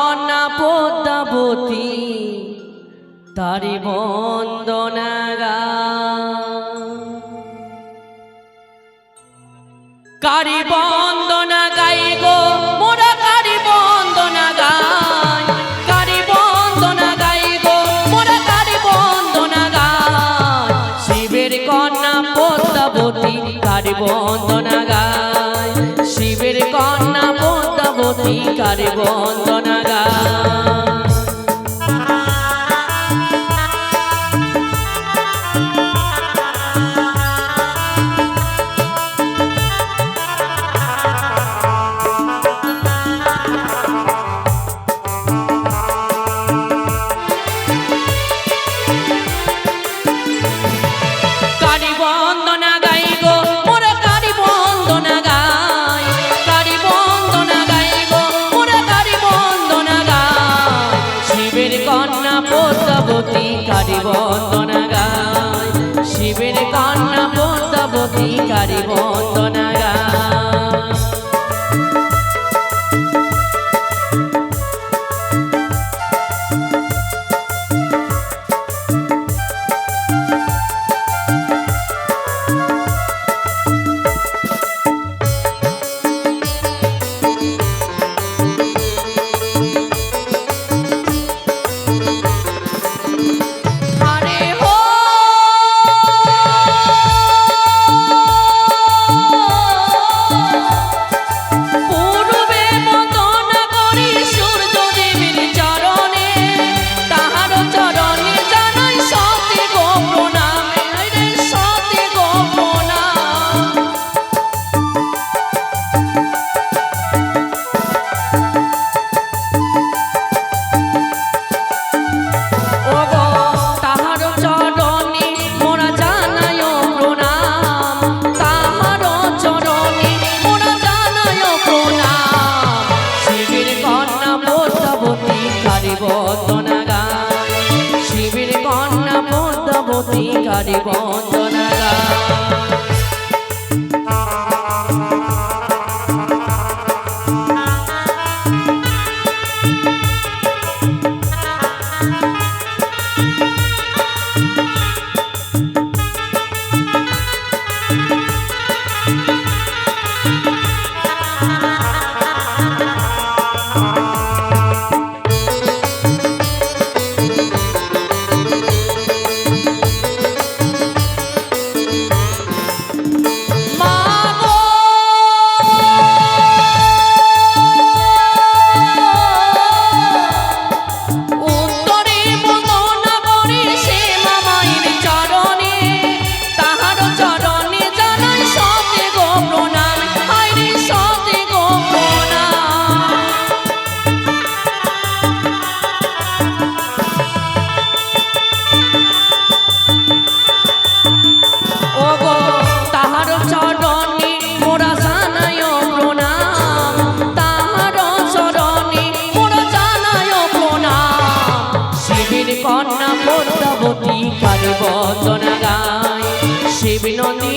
কন্যা পদ্মাবতী তারি বন্দনাগা। কারি বন্দ মতিকার বন্দনাগা পদ্মনা গান শিবির কন্যা পদ্মাবতী কারি বন্ধ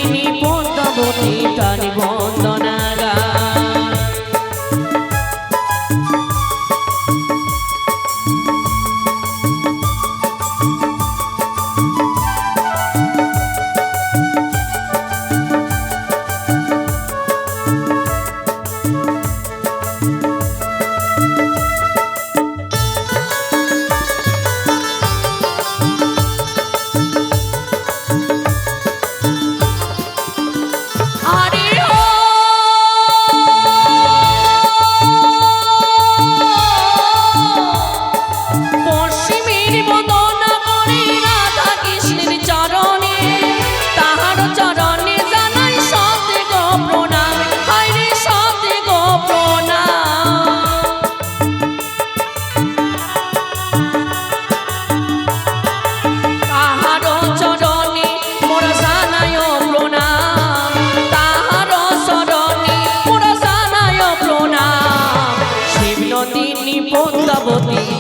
তিনি পদ্মাবতী তানি বন্দনা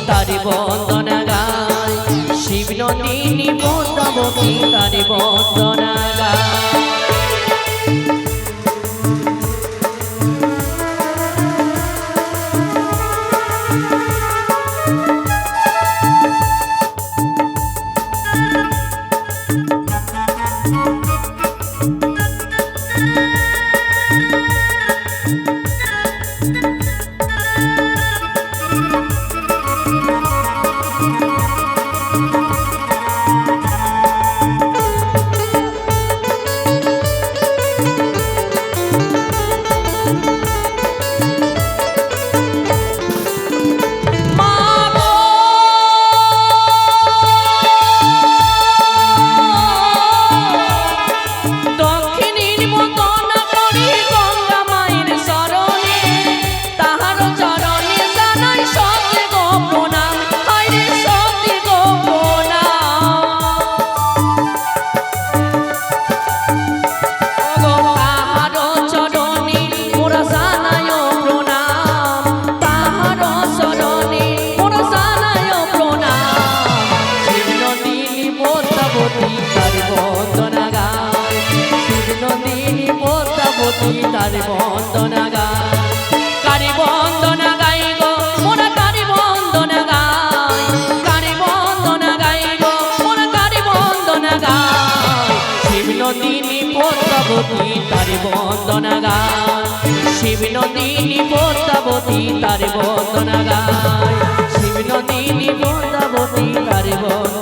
তারি বন্দনা গায়। শিব নদিনী বন্দাবতী তারি বন্দনা গায়। পদ্মাবতী তার বন্দনা গায়। কারি বন্দনা গাই গো, মোরা কারি বন্দনা গাই কারি বন্দনা গাই গো, মোরা কারি বন্দনা গাই শিব নদিনী পদ্মাবতী তার বন্দনা গায়। শিব নদিনী পদ্মাবতী তার বন্দনা গায়। শিব নদিনী পদ্মাবতী তার বন্দনা